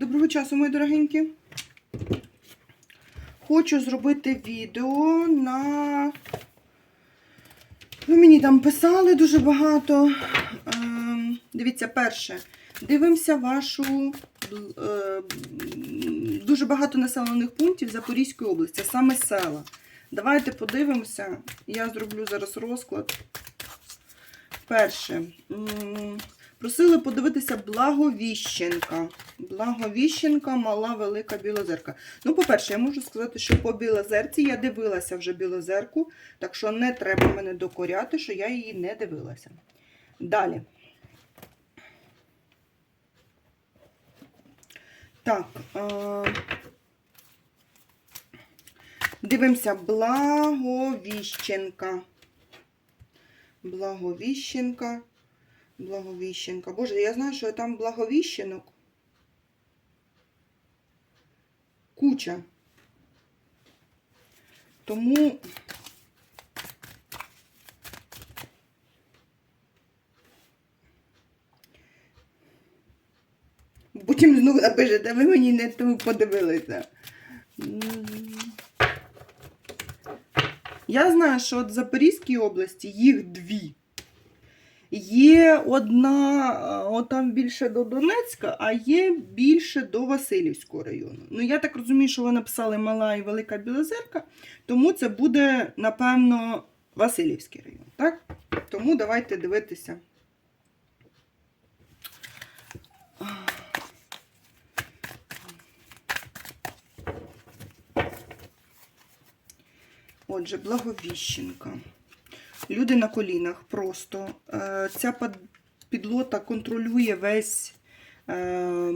Доброго часу, мої дорогенькі. Хочу зробити відео на. Ви мені там писали дуже багато. Ем, Дивіться, перше. Дивимося вашу е, дуже багато населених пунктів Запорізької області, саме села. Давайте подивимося. Я зроблю зараз розклад. Перше. Просили подивитися Благовіщенка. Благовіщенка, мала велика білозерка. Ну, по-перше, я можу сказати, що по білозерці я дивилася вже білозерку, так що не треба мене докоряти, що я її не дивилася. Далі. Так. Е- дивимося Благовіщенка. Благовіщенка. Благовіщенка. Боже, я знаю, що там благовіщенок. Куча. Тому. Потім знову напишете, ви мені не ту подивилися. Я знаю, що от в Запорізькій області їх дві. Є одна, е, от там більше до Донецька, а є більше до Васильівського району. Ну, я так розумію, що ви написали Мала і Велика Білозерка, тому це буде, напевно, Васильівський район. Так? Тому давайте дивитися. Отже, Благовіщенка. Люди на колінах просто. Е, Ця підлота контролює весь е,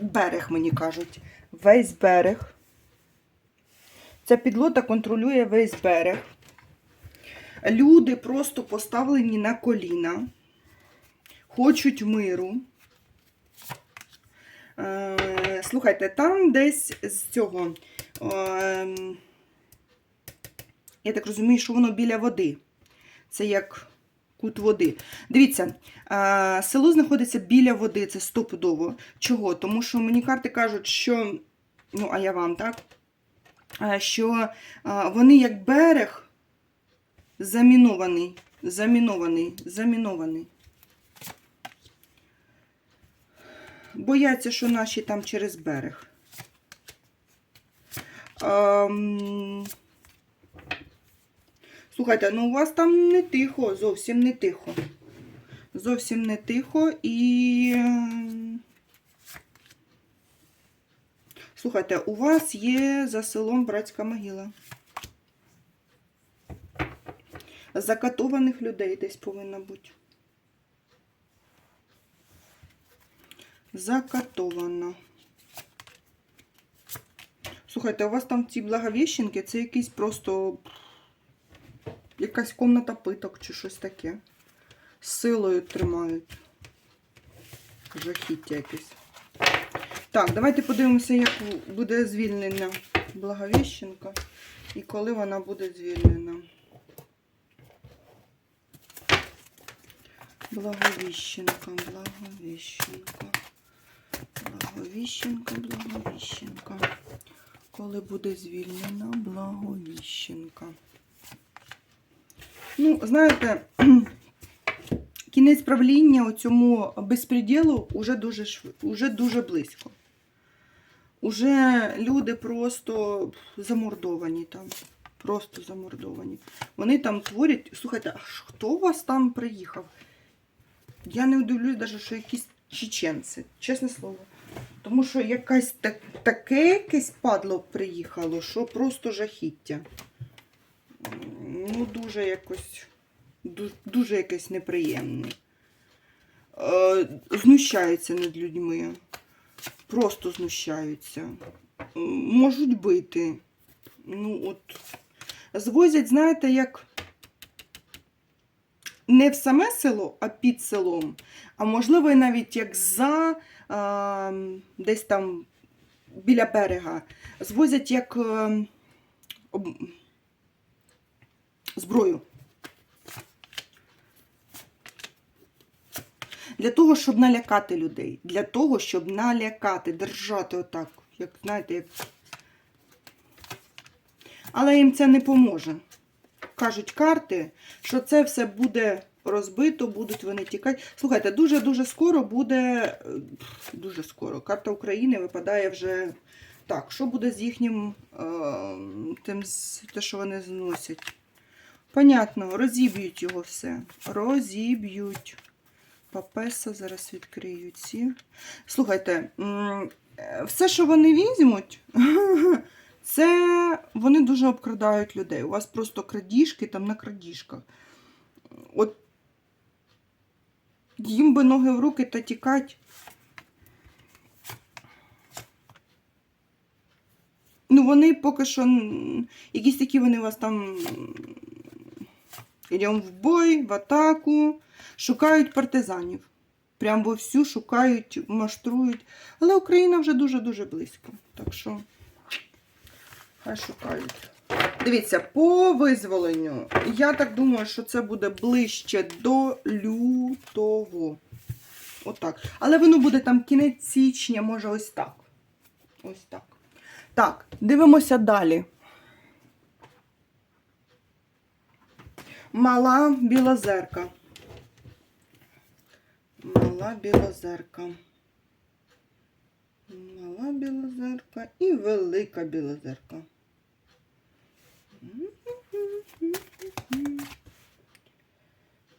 берег, мені кажуть. Весь берег. Ця підлота контролює весь берег. Люди просто поставлені на коліна, хочуть миру. Е, Слухайте, там десь з цього. Я так розумію, що воно біля води. Це як кут води. Дивіться, село знаходиться біля води, це стопудово. Чого? Тому що мені карти кажуть, що, ну, а я вам, так? Що вони як берег замінований, замінований, замінований. Бояться, що наші там через берег. Ам, Слухайте, ну у вас там не тихо, зовсім не тихо. Зовсім не тихо і. Слухайте, у вас є за селом братська могила. Закатованих людей десь повинна бути. Закатована. Слухайте, у вас там ці благовіщенки, це якийсь просто якась комната питок чи щось таке. Силою тримають. Жахіття якесь. Так, давайте подивимося, як буде звільнена Благовіщенка і коли вона буде звільнена. Благовіщенка, Благовіщенка. Благовіщенка, Благовіщенка. Коли буде звільнена Благовіщенка. Ну, знаєте, кінець правління у цьому безпреділу уже дуже, шв- уже дуже близько. Уже люди просто замордовані там. Просто замордовані. Вони там творять. Слухайте, а хто у вас там приїхав? Я не удивлюсь, навіть, що якісь чеченці, чесне слово. Тому що якась так, таке якесь падло приїхало, що просто жахіття. Ну, дуже якось. ду- Дуже якесь неприємне. Е, знущаються над людьми. Просто знущаються. Можуть бити. Ну, от. Звозять, знаєте, як не в саме село, а під селом. А можливо, навіть як за а, десь там біля берега. Звозять як е, об- зброю. Для того, щоб налякати людей. Для того, щоб налякати, держати отак, як знаєте, як. Але їм це не поможе. Кажуть карти, що це все буде розбито, будуть вони тікати. Слухайте, дуже-дуже скоро буде. е, Дуже скоро. Карта України випадає вже. Так, що буде з їхнім е, тим, те, що вони зносять? Понятно, розіб'ють його все. Розіб'ють. Папеса зараз відкриють ці. Слухайте, е, все, що вони візьмуть, це вони дуже обкрадають людей. У вас просто крадіжки там на крадіжках. От їм би ноги в руки та тікать. Ну, вони поки що якісь такі вони у вас там йдемо в бой, в атаку, шукають партизанів. Прям вовсю шукають, маштрують. Але Україна вже дуже-дуже близько. Так що хай шукають. Дивіться, по визволенню. Я так думаю, що це буде ближче до лютого. Отак. Але воно буде там кінець січня, може ось так. Ось так. Так, дивимося далі. Мала білозерка. Мала білозерка. Мала білозерка і велика білозерка.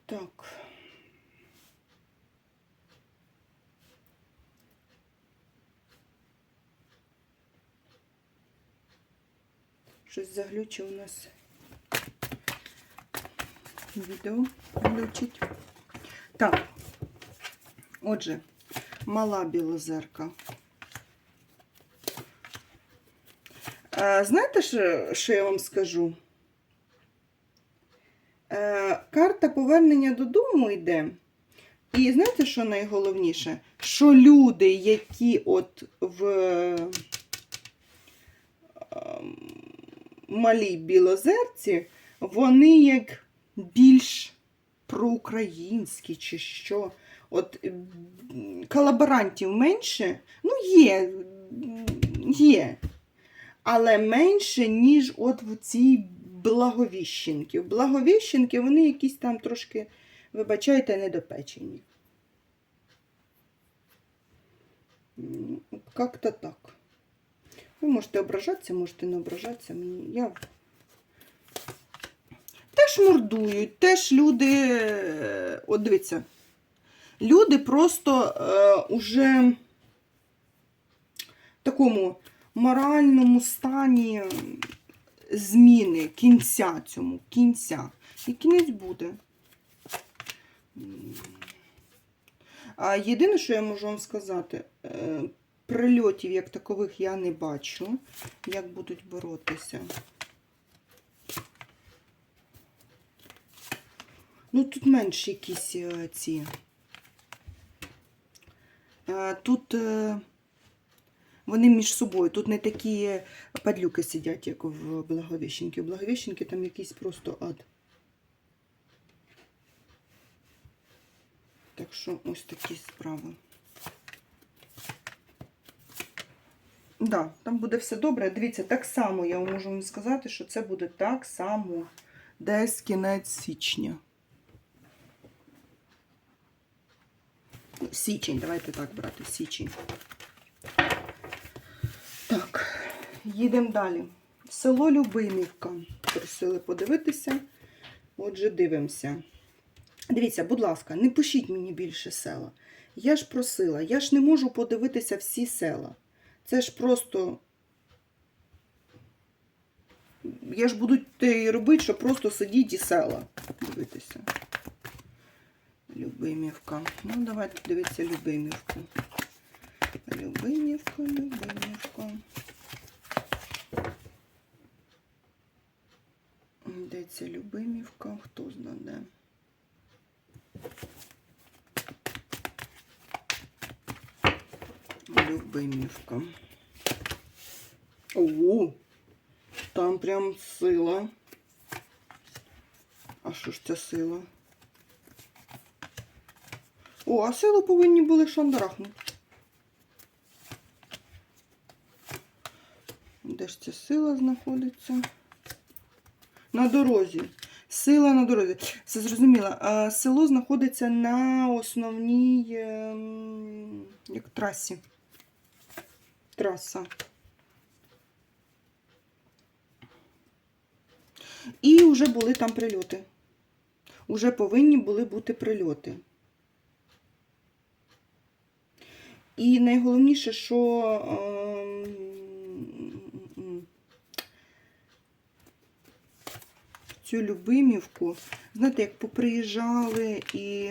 Так. Щось заглючив у нас відео глючить. Так, отже, мала білозерка. Е, знаєте, що, що я вам скажу? Е, карта повернення додому йде. І знаєте, що найголовніше? Що люди, які от в ем, малій білозерці, вони як більш проукраїнські чи що. От колаборантів менше, ну є, є, але менше, ніж от в цій Благовіщенки. Благовіщенки вони якісь там трошки, вибачайте, недопечені. Как-то так. Ви можете ображатися, можете не ображатися. Я мордують, теж люди. е, От дивіться, люди просто е, уже в такому моральному стані зміни, кінця цьому, кінця. І кінець буде. А єдине, що я можу вам сказати, е, прильотів як такових я не бачу, як будуть боротися. Ну, тут менше якісь е, ці. Е, Тут е, вони між собою, тут не такі падлюки сидять, як в Благовіщенки. В Благовіщенки там якийсь просто ад. Так що ось такі справи. Да, там буде все добре. Дивіться, так само я можу вам сказати, що це буде так само десь кінець січня. Січень, давайте так брати, січень. Так, їдемо далі. Село Любимівка. Просили подивитися. Отже, дивимося. Дивіться, будь ласка, не пишіть мені більше села. Я ж просила, я ж не можу подивитися всі села. Це ж просто. Я ж буду те робити, що просто сидіть і села. Дивитися. Любимівка. Ну, давайте дивитися Любимівку. Любимівка, Любимівка. Де ця Любимівка? Хто знає де? Любимівка. О, там прям сила. А що ж ця сила? О, а силу повинні були шандарахнути. Де ж ця сила знаходиться? На дорозі. Сила на дорозі. Все зрозуміло. Село знаходиться на основній ем, як трасі. Траса. І вже були там прильоти. Уже повинні були бути прильоти. І найголовніше, що ем, цю Любимівку, знаєте, як поприїжджали, і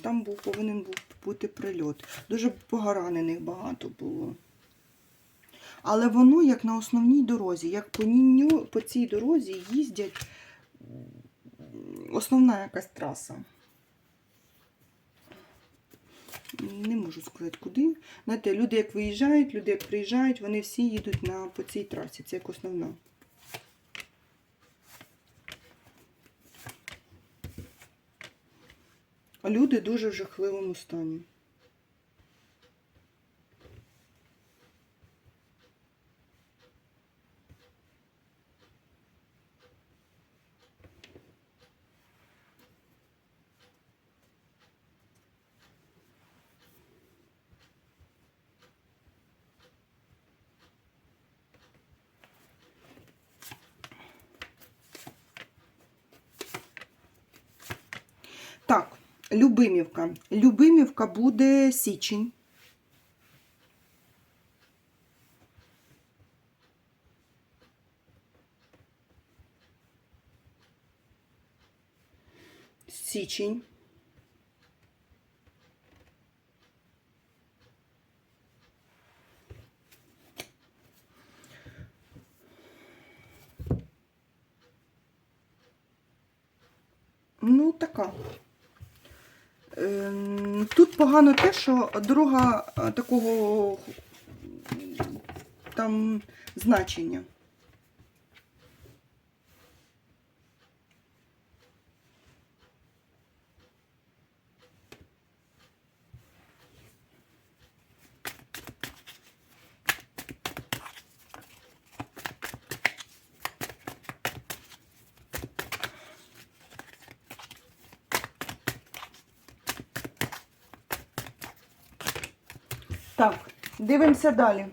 там був повинен був бути прильот. Дуже погаранених багато було. Але воно як на основній дорозі, як по, ній, по цій дорозі їздять основна якась траса. Не можу сказати куди. Знаєте, люди як виїжджають, люди як приїжджають, вони всі їдуть на, по цій трасі. Це як основна. Люди дуже в жахливому стані. Любимівка. Любимівка буде січень. Січень. Ну, така. Ем, Тут погано те, що дорога е, такого там значення. Так, дивимося далі.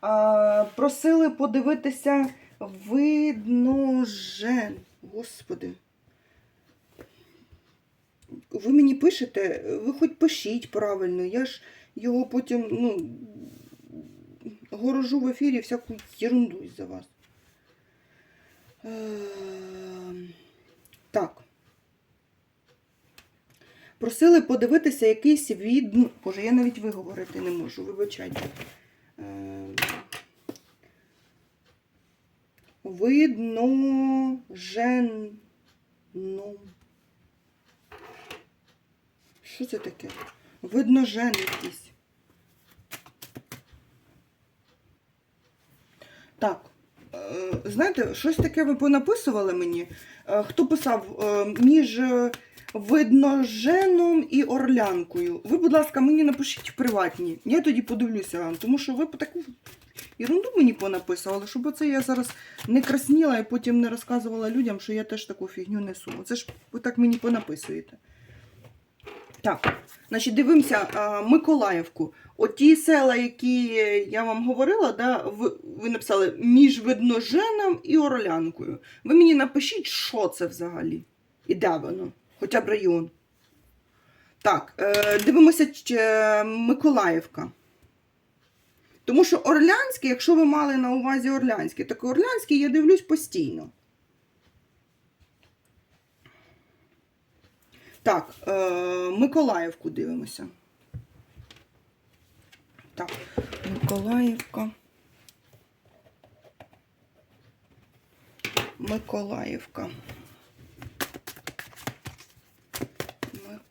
А, просили подивитися видно видножен. Господи. Ви мені пишете, ви хоч пишіть правильно, я ж його потім, ну, горожу в ефірі всяку ерунду за вас. Ем, Так. Просили подивитися якийсь від... ну, Боже, я навіть виговорити не можу, вибачайте. Ем, Видно жен... Ну. Що це таке? Видно жен якийсь. Так. е, Знаєте, щось таке ви понаписували мені. Е, Хто писав е, між е, видноженом і орлянкою. Ви, будь ласка, мені напишіть в приватні. Я тоді подивлюся вам, тому що ви таку ерунду мені понаписували, щоб оце я зараз не красніла і потім не розказувала людям, що я теж таку фігню несу. Це ж ви так мені понаписуєте. Так, значить, дивимося а, Миколаївку. Оті села, які я вам говорила, да, ви, ви написали між Видноженом і Орлянкою. Ви мені напишіть, що це взагалі. І де воно, хоча б район. Так, е, дивимося Миколаївка. Тому що Орлянський, якщо ви мали на увазі Орлянський, так Орлянський я дивлюсь постійно. Так, е, Миколаївку дивимося. Так, Миколаївка. Миколаївка.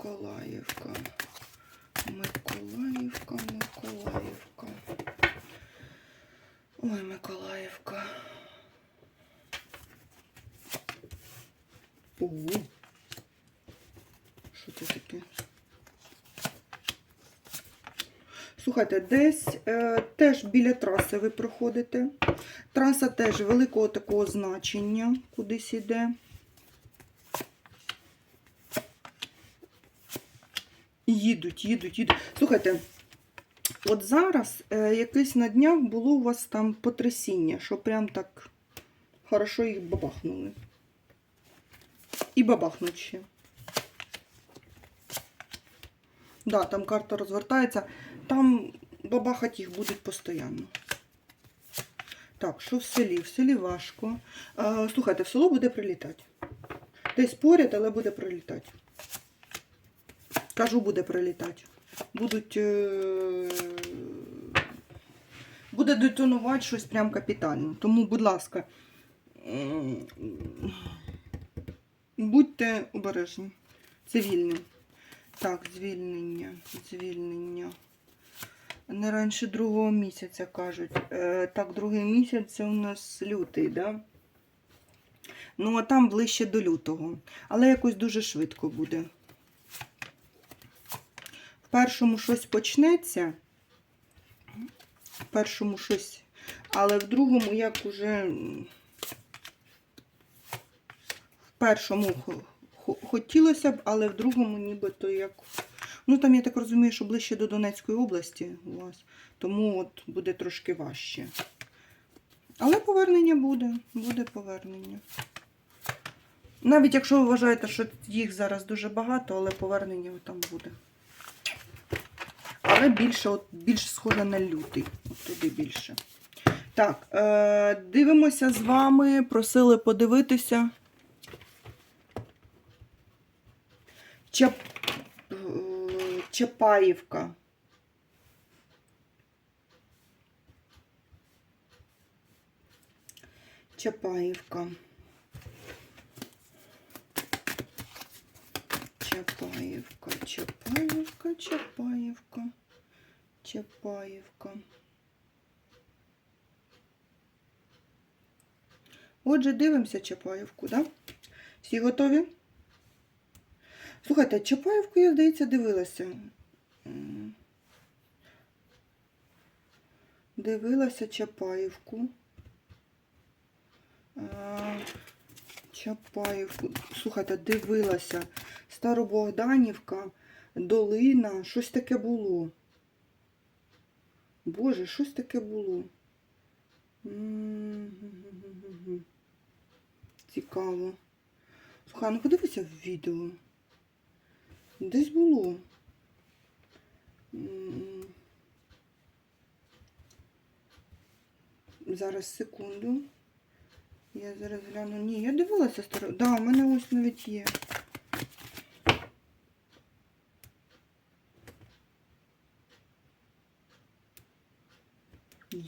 Миколаївка. Миколаївка, Миколаївка. Ой, Миколаївка. О, що це таке? Слухайте, десь е, теж біля траси ви проходите. Траса теж великого такого значення кудись іде. Їдуть, їдуть, їдуть. Слухайте, от зараз е, якесь на днях було у вас там потрясіння, що прям так хорошо їх бабахнули. І бабахнуть ще. Да, там карта розвертається. Там бабахать їх будуть постійно. Так, що в селі? В селі важко. Е, слухайте, в село буде прилітати. Десь поряд, але буде прилітати. Кажу, буде прилітати. Будуть. Е... Буде детонувати щось прям капітально. Тому, будь ласка, будьте обережні. Цивільні. Так, звільнення. Звільнення. Не раніше другого місяця кажуть. Е, так, другий місяць це у нас лютий, да? Ну, а там ближче до лютого. Але якось дуже швидко буде. Першому щось почнеться. Першому щось. Але в другому як уже. В першому хо- хо- хотілося б, але в другому нібито як. Ну, там, я так розумію, що ближче до Донецької області у вас. Тому от буде трошки важче. Але повернення буде. Буде повернення. Навіть якщо ви вважаєте, що їх зараз дуже багато, але повернення там буде. Але більше, от, більш схоже на лютий. От туди більше. Так, е, дивимося з вами. Просили подивитися. Чап... е, Чапаївка. Чапаївка. Чапаївка, Чапаївка, Чапаївка, Чапаївка. Отже, дивимося Чапаївку, да? Всі готові? Слухайте, Чапаївку, я, здається, дивилася. Дивилася Чапаївку. Чапаївку. Слухайте, дивилася. Старобогданівка, Долина, щось таке було. Боже, щось таке було. Цікаво. Слухай, ну подивися в відео. Десь було. Зараз секунду. Я зараз гляну. Ні, я дивилася старо. Да, у мене ось навіть є.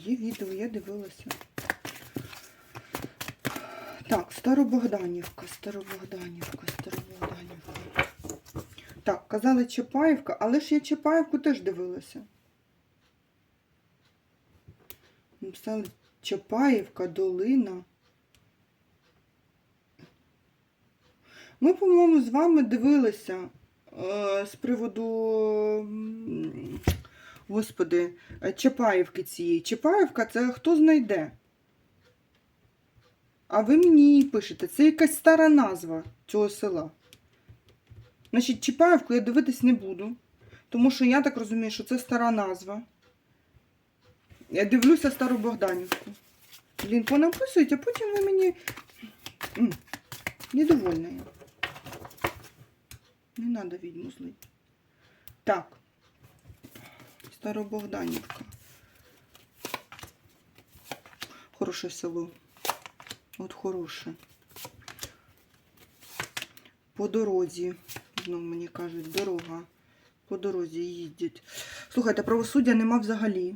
Є відео, я дивилася. Так, Старобогданівка, Старобогданівка, Старобогданівка. Так, казали Чапаївка, але ж я Чапаївку теж дивилася. Написали Чапаївка, Долина. Ми, по-моєму, з вами дивилися е, з приводу, господи, е, Чапаївки цієї. Чапаївка це хто знайде. А ви мені пишете. Це якась стара назва цього села. Значить, Чапаївку я дивитись не буду. Тому що я так розумію, що це стара назва. Я дивлюся стару Богданівку. Блін, понаписують, а потім ви мені. Недовольна я. Не треба відьму злити. Так. Старобогданівка. Хороше село. От хороше. По дорозі. Знову мені кажуть, дорога. По дорозі їздять. Слухайте, правосуддя нема взагалі.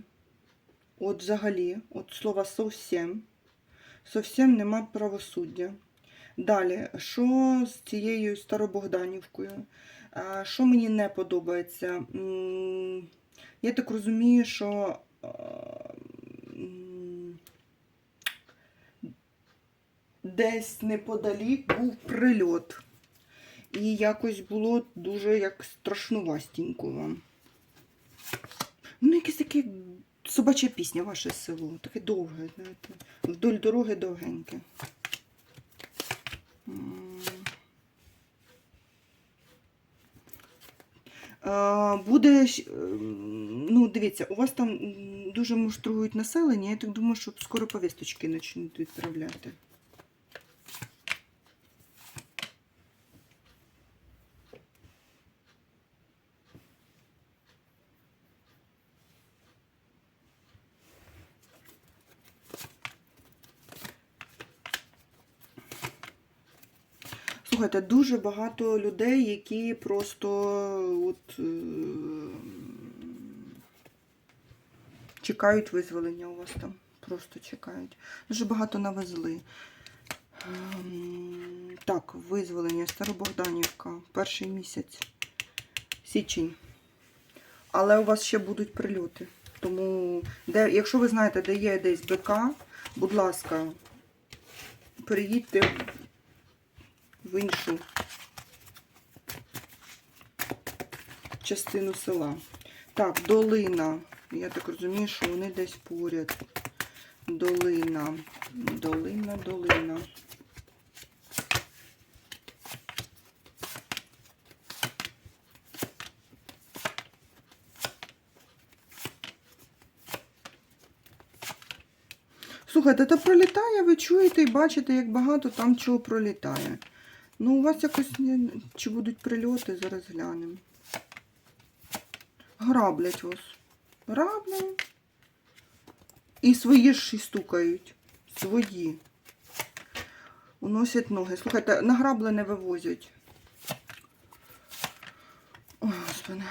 От взагалі, от слова совсем. Совсем нема правосуддя. Далі, що з цією Старобогданівкою? Що мені не подобається? Я так розумію, що а, десь неподалік був прильот. І якось було дуже як страшнувастенько вам. Ну, якесь таке собача пісня, ваше село. Таке довге, знаєте. Вдоль дороги довгеньке. М. А, Буде, ем, ну, дивіться, у вас там дуже муштрують населення, я так думаю, що скоро повісточки почнуть відправляти. Слухайте, дуже багато людей, які просто от, е, чекають визволення у вас там. Просто чекають. Дуже багато навезли. Ем, Так, визволення, Старобогданівка, перший місяць, січень. Але у вас ще будуть прильоти. Тому, де, якщо ви знаєте, де є десь БК, будь ласка, переїдьте в іншу частину села. Так, долина. Я так розумію, що вони десь поряд. Долина. Долина, долина. Слухайте, та пролітає, ви чуєте і бачите, як багато там чого пролітає. Ну, у вас якось чи будуть прильоти, зараз глянемо. Граблять вас. Граблять. І свої ж і стукають. Свої. Уносять ноги. Слухайте, награблене вивозять. Ой, господи.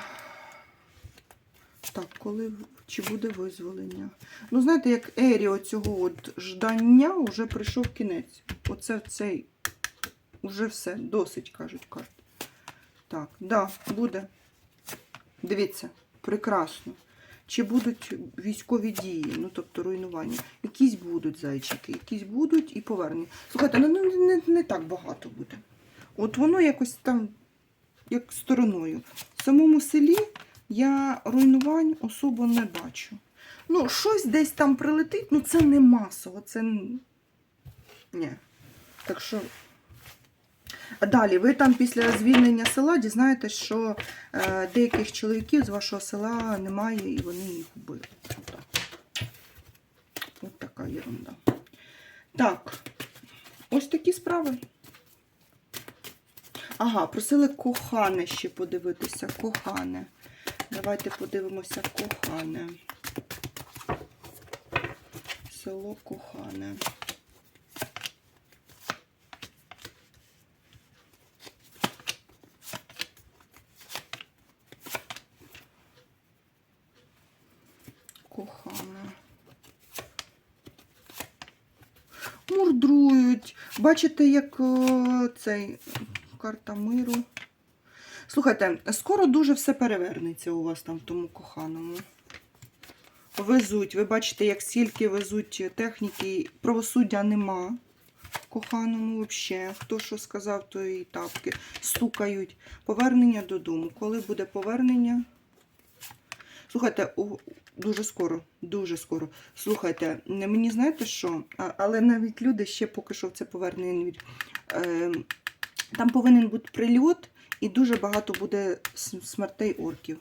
Так, коли чи буде визволення? Ну, знаєте, як ері оцього от ждання вже прийшов кінець. Оце цей. Уже все, досить, кажуть карти. Так, да, буде. Дивіться, прекрасно. Чи будуть військові дії, ну тобто руйнування? Якісь будуть зайчики, якісь будуть і повернення. Слухайте, ну не, не, не так багато буде. От воно якось там, як стороною. В самому селі я руйнувань особо не бачу. Ну, щось десь там прилетить, ну це не масово, це. Ні. Так що. Далі, ви там після звільнення села дізнаєтесь, що е, деяких чоловіків з вашого села немає і вони їх. Отак. От така ерунда. Так, ось такі справи. Ага, просили кохане ще подивитися. Кохане. Давайте подивимося кохане. Село Кохане. Бачите, як е, цей карта миру. Слухайте, скоро дуже все перевернеться у вас там в тому коханому. Везуть. Ви бачите, як стільки везуть техніки, правосуддя нема. Коханому взагалі. Хто що сказав, то і тапки. Стукають. Повернення додому. Коли буде повернення? Слухайте, дуже скоро, дуже скоро. Слухайте, мені знаєте що? Але навіть люди ще поки що в це повернення не від. Е, там повинен бути прильот, і дуже багато буде смертей орків.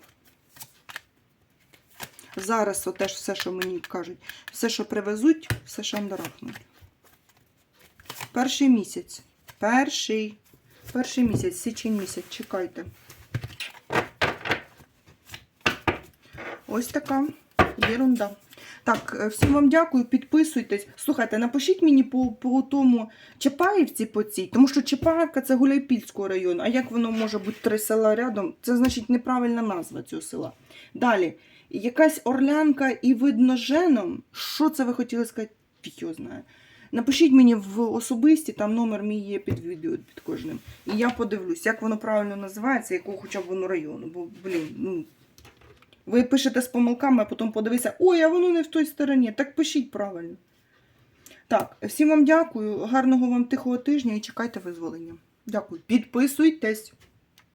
Зараз теж все, що мені кажуть, все, що привезуть, все шандарахнуть. Перший місяць. Перший. Перший місяць, січень місяць, чекайте. Ось така єрунда. Так, е, всім вам дякую, підписуйтесь. Слухайте, напишіть мені по, по тому Чапаївці по цій, тому що Чапаївка це Гуляйпільського району. А як воно може бути три села рядом? Це значить неправильна назва цього села. Далі, якась орлянка і видно женом. Що це ви хотіли сказати? Його знає. Напишіть мені в особисті, там номер мій є під відео під кожним. І я подивлюсь, як воно правильно називається, якого хоча б воно району. Бо, блін, ну. Ви пишете з помилками, а потім подивися, ой, а воно не в той стороні. Так пишіть правильно. Так, всім вам дякую, гарного вам тихого тижня і чекайте визволення. Дякую. Підписуйтесь!